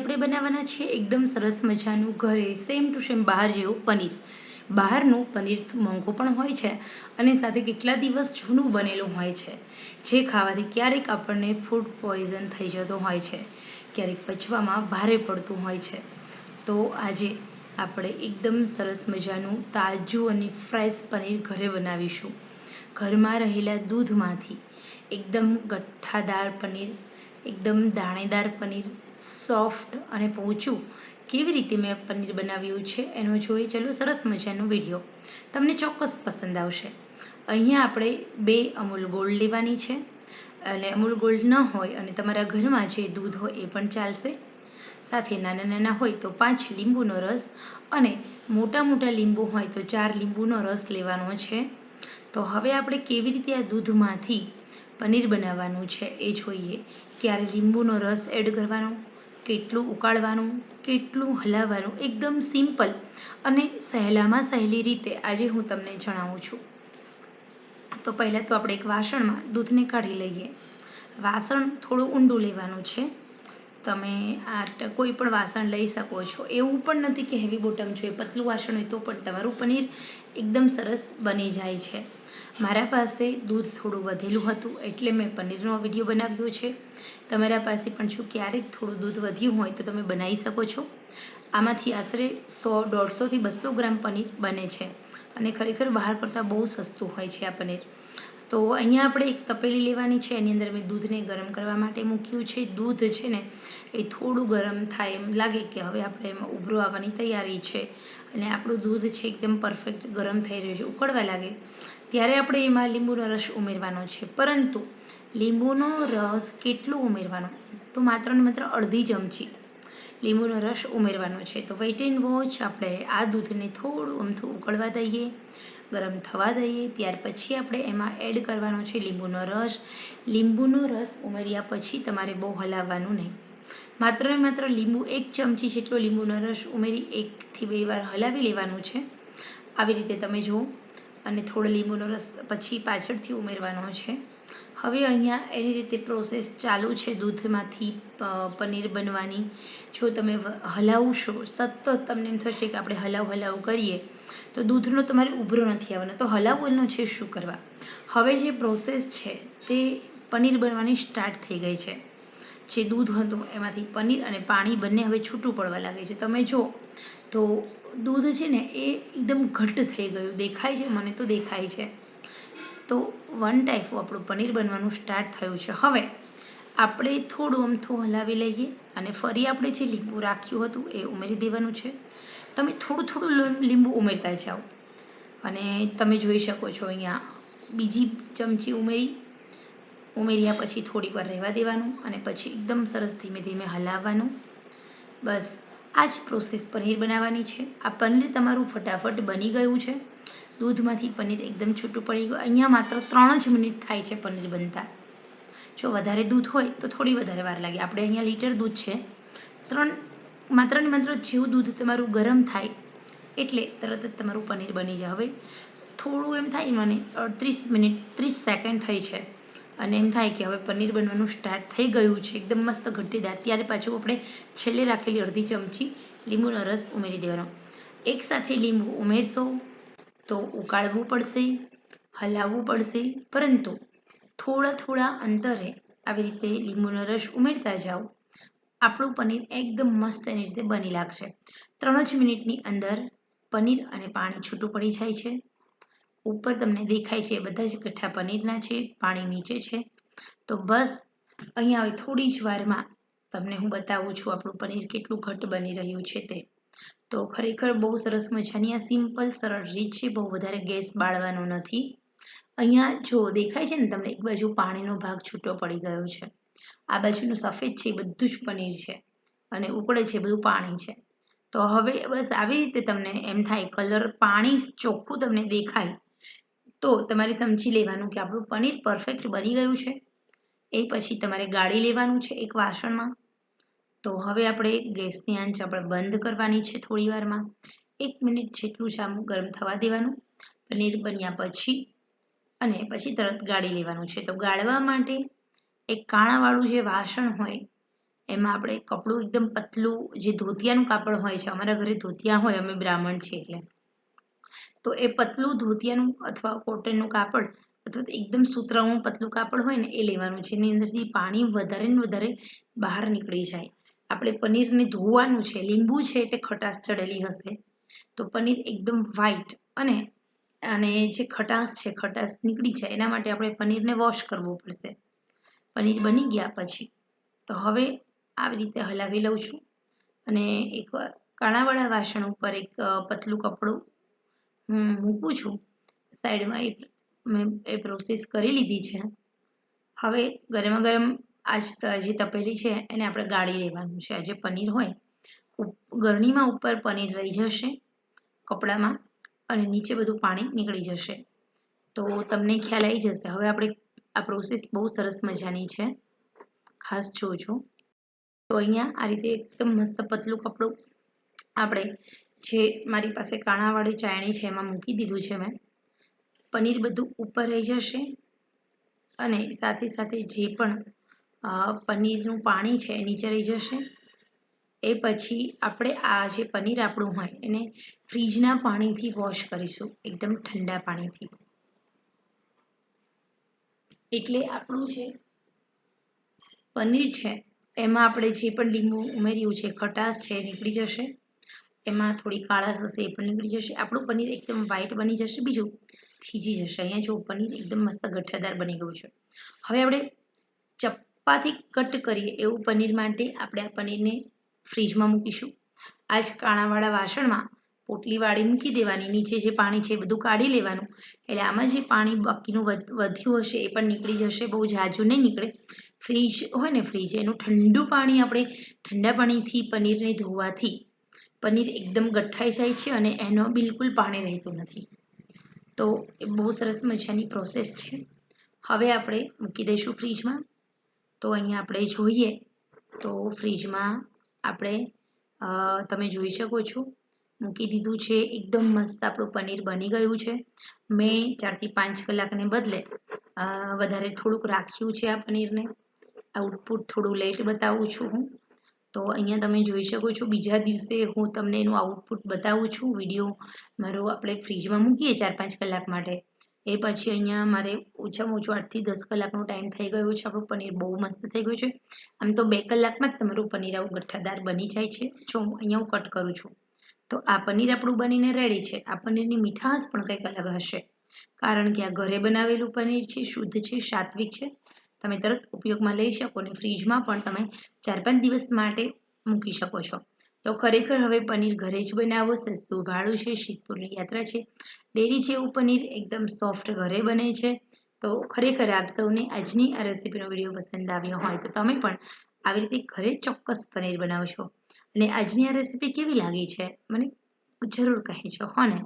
આપણે બનાવવાના છે એકદમ સરસ મજાનું ઘરે સેમ ટુ સેમ બહાર જેવું પનીર. બહારનું પનીર મોંઘું પણ હોય છે અને સાથે કેટલા દિવસ જૂનું બનેલું હોય છે, જે ખાવાથી ક્યારેક આપણને ફૂડ પોઈઝન થઈ જતું હોય છે, ક્યારેક પચવામાં ભારે પડતું હોય છે. તો આજે આપણે એકદમ સરસ મજાનું તાજું અને ફ્રેશ પનીર ઘરે બનાવીશું. ઘરમાં રહેલા દૂધમાંથી એકદમ ગઠ્ઠાદાર પનીર, એકદમ દાણેદાર પનીર સોફ્ટ અને પહોંચું કેવી રીતે મેં પનીર બનાવ્યું છે એનો જોઈ ચલો સરસ મજાનો વીડિયો. તમને ચોક્કસ પસંદ આવશે. અહીંયા આપણે બે અમૂલ ગોલ્ડ લેવાની છે અને અમૂલ ગોલ્ડ ન હોય અને તમારા ઘરમાં જે દૂધ હોય એ પણ ચાલશે. સાથે નાના નાના હોય તો પાંચ લીંબુનો રસ અને મોટા મોટા લીંબુ હોય તો ચાર લીંબુનો રસ લેવાનો છે. તો હવે આપણે કેવી રીતે આ દૂધમાંથી પનીર બનાવવાનું છે એ જોઈએ. ક્યારે લીંબુનો રસ એડ કરવાનો? કેટલું ઉકાળવાનું, કેટલું હલાવવાનું, એકદમ સિમ્પલ અને સહેલામાં સહેલી રીતે આજે હું તમને જણાવું છું. તો પહેલાં તો આપણે એક વાસણમાં દૂધને કાઢી લઈએ. વાસણ થોડું ઊંડું લેવાનું છે. તમે આ કોઈ પણ વાસણ લઈ શકો છો. એવું પણ નથી કે હેવી બોટમ જોઈએ પતલું વાસણ હોય તો પણ તમારું પનીર એકદમ સરસ બની જાય છે. મારા પાસે દૂધ થોડું વધેલું હતું એટલે મેં પનીરનો વીડિયો બનાવ્યો છે. તમારા પાસે પણ જો ક્યારેક થોડું દૂધ વધ્યું હોય તો તમે બનાવી શકો છો. આમાંથી આશરે સો દોઢસોથી બસો ગ્રામ પનીર બને છે. અને ખરેખર બહાર કરતાં બહુ સસ્તું હોય છે આ પનીર. તો અહીંયા આપણે એક તપેલી લેવાની છે. એની અંદર મેં દૂધને ગરમ કરવા માટે મૂક્યું છે. દૂધ છે ને, એ થોડું ગરમ થાય એમ લાગે કે હવે આપણે એમાં ઉભરો આવવાની તૈયારી છે. અને આપણું દૂધ છે એકદમ પરફેક્ટ ગરમ થઈ રહ્યું છે. ઉકળવા લાગે. ત્યારે આપણે એમાં લીંબુનો રસ ઉમેરવાનો છે. પરંતુ લીંબુનો રસ કેટલો ઉમેરવાનો? તો માત્ર ને માત્ર અડધી ચમચી. લીંબુનો રસ ઉમેરવાનો છે. તો વેઇટ એન્ડ વોચ આપણે આ દૂધને થોડું અમથું ઉકળવા દઈએ, ગરમ થવા દઈએ. ત્યાર પછી આપણે એમાં એડ કરવાનો છે લીંબુનો રસ. લીંબુનો રસ ઉમેર્યા પછી તમારે બહુ હલાવવાનું નહીં. માત્ર ને માત્ર લીંબુ એક ચમચી જેટલો લીંબુનો રસ ઉમેરી એકથી બે વાર હલાવી લેવાનું છે. આવી રીતે તમે જુઓ. અને થોડો લીંબુનો રસ પછી પાછળથી ઉમેરવાનો છે. હવે અહીંયા એની રીતે પ્રોસેસ ચાલુ છે દૂધમાંથી પનીર બનવાની. જો તમે હલાવશો, સતત તમને એમ થશે કે આપણે હલાવ હલાવ કરીએ, તો દૂધનો તમારે ઉભરો નથી આવવાનો. તો હલાવવાનો છે શું કરવા? હવે જે પ્રોસેસ છે તે પનીર બનવાની સ્ટાર્ટ થઈ ગઈ છે. જે દૂધ હતું એમાંથી પનીર અને પાણી બંને હવે છૂટું પડવા લાગે છે. તમે જો, તો દૂધ છે ને એ એકદમ ઘટ્ટ થઈ ગયું. દેખાય છે? મને તો દેખાય છે. તો વન ટાઈપ આપણું પનીર બનવાનું સ્ટાર્ટ થયું છે. હવે આપણે થોડું અમથું હલાવી લઈએ અને ફરી આપણે જે લીંબુ રાખ્યું હતું એ ઉમેરી દેવાનું છે. તમે થોડું થોડું લીંબુ ઉમેરતા જાઓ. અને તમે જોઈ શકો છો અહીંયા બીજી ચમચી ઉમેરી, ઉમેર્યા પછી થોડીક વાર રહેવા દેવાનું અને પછી એકદમ સરસ ધીમે ધીમે હલાવવાનું. બસ, આ જ પ્રોસેસ પનીર બનાવવાની છે. આ પનીર તમારું ફટાફટ બની ગયું છે. દૂધમાંથી પનીર એકદમ છૂટું પડી ગયું. અહીંયા માત્ર ત્રણ જ મિનિટ થાય છે પનીર બનતા. જો વધારે દૂધ હોય તો થોડી વધારે વાર લાગે. આપણે અહીંયા લીટર દૂધ છે. ત્રણ, માત્ર ને માત્ર જેવું દૂધ તમારું ગરમ થાય એટલે તરત જ તમારું પનીર બની જાય. હવે થોડું એમ થાય મને ત્રીસ મિનિટ, ત્રીસ સેકન્ડ થઈ છે. અને એમ થાય કે હવે પનીર બનવાનું સ્ટાર્ટ થઈ ગયું છે. એકદમ મસ્ત ઘટ્ટીદાર ત્યારે પાછું આપણે છેલ્લે રાખેલી અડધી ચમચી લીંબુનો રસ ઉમેરી દેવાનો. એકસાથે લીંબુ ઉમેરશો. તો ઉકાળવું પડશે, હલાવવું પડશે, પરંતુ થોડા થોડા અંતરે આવી રીતે લીંબુનો રસ ઉમેરતા જાઓ. આપણું પનીર એકદમ મસ્ત એની રીતે બની લાગશે. ત્રણ જ મિનિટની અંદર પનીર અને પાણી છૂટું પડી જાય છે. ઉપર તમને દેખાય છે બધા જ કઠ્ઠા પનીરના છે, પાણી નીચે છે. તો બસ, અહીંયા હવે થોડી જ વારમાં તમને હું બતાવું છું આપણું પનીર કેટલું ઘટ બની રહ્યું છે તે. તો ખરેખર બહુ સરસ મજાની આ સિમ્પલ, સરળ રીત છે. બહુ વધારે ગેસ બાળવાનો નથી. અહીંયા જો દેખાય છે ને, તમને એક બાજુ પાણીનો ભાગ છૂટો પડી ગયો છે. આ બાજુનું સફેદ છે બધું જ પનીર છે અને ઉકળે છે બધું પાણી છે. તો હવે બસ આવી રીતે તમને એમ થાય, કલર પાણી ચોખ્ખું તમને દેખાય, તો તમારે સમજી લેવાનું કે આપણું પનીર પરફેક્ટ બની ગયું છે. એ પછી તમારે ગાળી લેવાનું છે એક વાસણમાં. તો હવે આપણે ગેસની આંચ આપણે બંધ કરવાની છે થોડી વારમાં એક મિનિટ જેટલું જામું ગરમ થવા દેવાનું. પનીર બન્યા પછી અને પછી તરત ગાળી લેવાનું છે. તો ગાળવા માટે એક કાણાવાળું જે વાસણ હોય, એમાં આપણે કપડું એકદમ પતલું જે ધોતિયાનું કાપડ હોય છે, અમારા ઘરે ધોતિયા હોય, અમે બ્રાહ્મણ છીએ એટલે. તો એ પતલું ધોતિયાનું અથવા કોટનનું કાપડ અથવા તો એકદમ સૂતરાનું પતલું કાપડ હોય ને, એ લેવાનું છે. એની અંદરથી પાણી વધારે ને વધારે બહાર નીકળી જાય. આપણે પનીરને ધોવાનું છે, લીંબુ છે એટલે ખટાશ ચડેલી હશે, તો પનીર એકદમ વ્હાઈટ અને અને જે ખટાશ છે, ખટાશ નીકળી જાય, એના માટે આપણે પનીરને વોશ કરવું પડશે. પનીર બની ગયા પછી, તો હવે આવી રીતે હલાવી લઉં છું અને એક કાણાવાળા વાસણ ઉપર એક પતલું કપડું હું મૂકું છું, સાઈડમાં એ મેં એ પ્રોસેસ કરી લીધી છે. હવે ગરમા ગરમ આજ જે તપેલી છે, એને આપણે ગાળી લેવાનું છે. જે પનીર હોય ગરણીમાં ઉપર પનીર રહી જશે કપડામાં અને નીચે બધું પાણી નીકળી જશે. તો તમને ખ્યાલ આવી જશે. હવે આપણે, આ પ્રોસેસ બહુ સરસ મજાની છે. ખાસ જોજો. તો અહીંયા આ રીતે એકદમ મસ્ત પતલું કપડું આપણે જે મારી પાસે કાણાવાળી ચાયણી છે, એમાં મૂકી દીધું છે મેં. પનીર બધું ઉપર રહી જશે અને સાથે સાથે જે પણ પનીરનું પાણી છે, નીચે રહી જશે. એ પછી આપણે આ જે પનીર આપણું હોય, એને ફ્રીજના પાણીથી વોશ કરીશું, એકદમ ઠંડા પાણીથી. એટલે આપણું છે પનીર છે, એમાં આપણે જે પણ લીંબુ ઉમેર્યું છે, ખટાશ છે નીકળી જશે. એમાં થોડી કાળાશ હશે એ પણ નીકળી જશે. આપણું પનીર એકદમ વ્હાઈટ બની જશે, બીજું થીજી જશે. અહીંયા જો પનીર એકદમ મસ્ત ગઠ્ઠાદાર બની ગયું છે. હવે આપણે ચપ્પાથી કટ કરીએ એવું પનીર માટે આપણે આ પનીરને ફ્રીજમાં મૂકીશું. આ જ કાણાવાળા વાસણમાં પોટલી વાળી મૂકી દેવાની, નીચે જે પાણી છે બધું કાઢી લેવાનું. એટલે આમાં જે પાણી બાકીનું વધ્યું હશે એ પણ નીકળી જશે, બહુ ઝાઝું નહીં નીકળે. ફ્રીજ હોય ને ફ્રીજ, એનું ઠંડુ પાણી આપણે ઠંડા પાણીથી પનીરને ધોવાથી પનીર એકદમ ગઠ્ઠાઈ જાય છે અને એનો બિલકુલ પાણી રહેતું નથી. તો એ બહુ સરસ મજાની પ્રોસેસ છે. હવે આપણે મૂકી દઈશું ફ્રીજમાં. તો અહીંયા આપણે જોઈએ તો ફ્રીજમાં આપણે તમે જોઈ શકો છો, મૂકી દીધું છે, એકદમ મસ્ત આપણું પનીર બની ગયું છે. મેં ચારથી પાંચ કલાકને બદલે વધારે થોડુંક રાખ્યું છે આ પનીરને. આઉટપુટ થોડું લેટ બતાવું છું હું. તો અહીંયા તમે જોઈ શકો છો, બીજા દિવસે હું તમને એનું આઉટપુટ બતાવું છું. વીડિયો મારો આપણે ફ્રીજમાં મૂકીએ ચાર પાંચ કલાક માટે. એ પછી અહીંયા મારે ઓછામાં ઓછું આઠથી દસ કલાકનો ટાઈમ થઈ ગયો છે, આપણું પનીર બહુ મસ્ત થઈ ગયું છે. આમ તો બે કલાકમાં જ તમારું પનીર આવું ગઠ્ઠાદાર બની જાય છે. જો અહીંયા હું કટ કરું છું. તો આ પનીર આપણું બનીને રેડી છે. આ પનીરની મીઠાશ પણ કંઈક અલગ હશે. કારણ કે આ ઘરે બનાવેલું પનીર છે, શુદ્ધ છે, સાત્વિક છે. તમે તરત ઉપયોગમાં લઈ શકો અને ફ્રીજમાં પણ તમે ચાર પાંચ દિવસ માટે મૂકી શકો છો. તો ખરેખર હવે પનીર ઘરે જ બનાવો, સસ્તું ભાડું છે, શીતપુરની યાત્રા છે. ડેરી જેવું પનીર એકદમ સોફ્ટ ઘરે બને છે. તો ખરેખર આપ સૌને આજની આ રેસીપીનો વીડિયો પસંદ આવ્યો હોય તો તમે પણ આવી રીતે ઘરે ચોક્કસ પનીર બનાવશો. અને આજની આ રેસીપી કેવી લાગી છે, મને જરૂર કહેજો હો ને